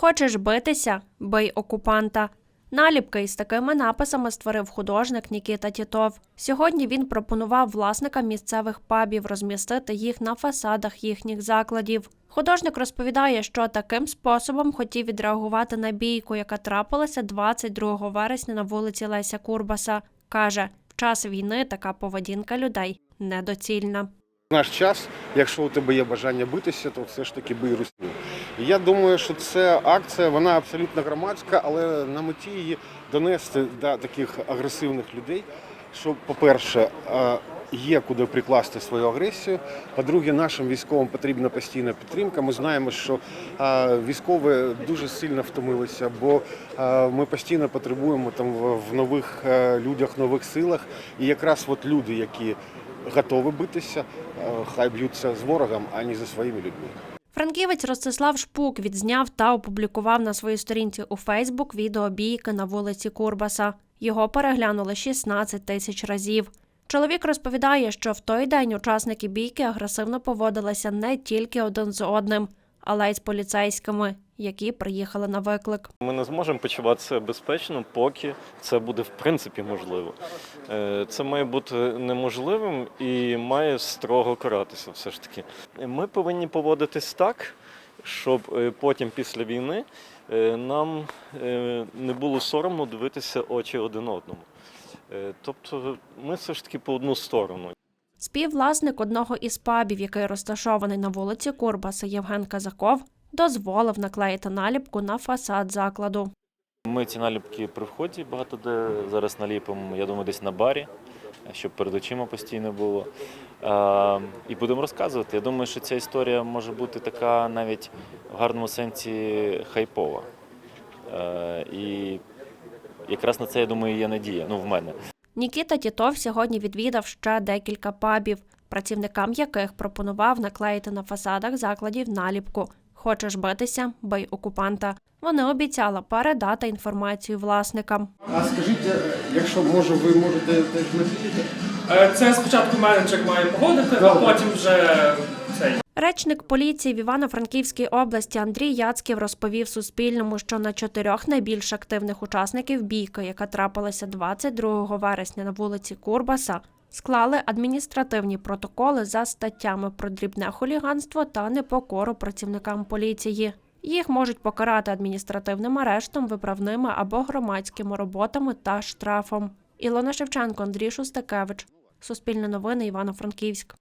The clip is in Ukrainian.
Хочеш битися? Бий окупанта. Наліпки із такими написами створив художник Нікіта Тітов. Сьогодні він пропонував власникам місцевих пабів розмістити їх на фасадах їхніх закладів. Художник розповідає, що таким способом хотів відреагувати на бійку, яка трапилася 22 вересня на вулиці Леся Курбаса. Каже, в час війни така поведінка людей недоцільна. Наш час, якщо у тебе є бажання битися, то все ж таки бий русню. Я думаю, що ця акція вона абсолютно громадська, але на меті її донести до таких агресивних людей, що, по-перше, е, є куди прикласти свою агресію. По-друге, нашим військовим потрібна постійна підтримка. Ми знаємо, що е, військові дуже сильно втомилися, бо е, ми постійно потребуємо там в нових людях, нових силах. І якраз от люди, які готові битися, хай б'ються з ворогом, а не за своїми людьми. Франківець Ростислав Шпук відзняв та опублікував на своїй сторінці у Фейсбук відео бійки на вулиці Курбаса. Його переглянули 16 тисяч разів. Чоловік розповідає, що в той день учасники бійки агресивно поводилися не тільки один з одним, але й з поліцейськими, які приїхали на виклик. Ми не зможемо почуватися безпечно, поки це буде в принципі можливо. Е, Це має бути неможливим і має строго каратися. Все ж таки, ми повинні поводитись так, щоб е, потім, після війни, е, нам не було соромно дивитися очі один одному. Тобто, ми все ж таки по одну сторону. Співвласник одного із пабів, який розташований на вулиці Курбаса Євген Казаков, дозволив наклеїти наліпку на фасад закладу. Ми ці наліпки при вході багато де зараз наліпимо, я думаю, десь на барі, щоб перед очима постійно було. І будемо розказувати. Я думаю, що ця історія може бути така навіть в гарному сенсі хайпова. І якраз на це, я думаю, є надія. Ну, в мене. Нікіта Тітов сьогодні відвідав ще декілька пабів, працівникам яких пропонував наклеїти на фасадах закладів наліпку Хочеш битися, бий окупанта. Вони обіцяли передати інформацію власникам. А скажіть, е, якщо може, ви можете теж наклеїти? Е, Це спочатку менеджер має погодити, а потім вже цей. Речник поліції в Івано-Франківській області Андрій Яцьків розповів Суспільному, що на чотирьох найбільш активних учасників бійки, яка трапилася 22 вересня на вулиці Курбаса, склали адміністративні протоколи за статтями про дрібне хуліганство та непокору працівникам поліції. Їх можуть покарати адміністративним арештом, виправними або громадськими роботами та штрафом. Ілона Шевченко, Андрій Шустакевич. Суспільне новини Івано-Франківськ.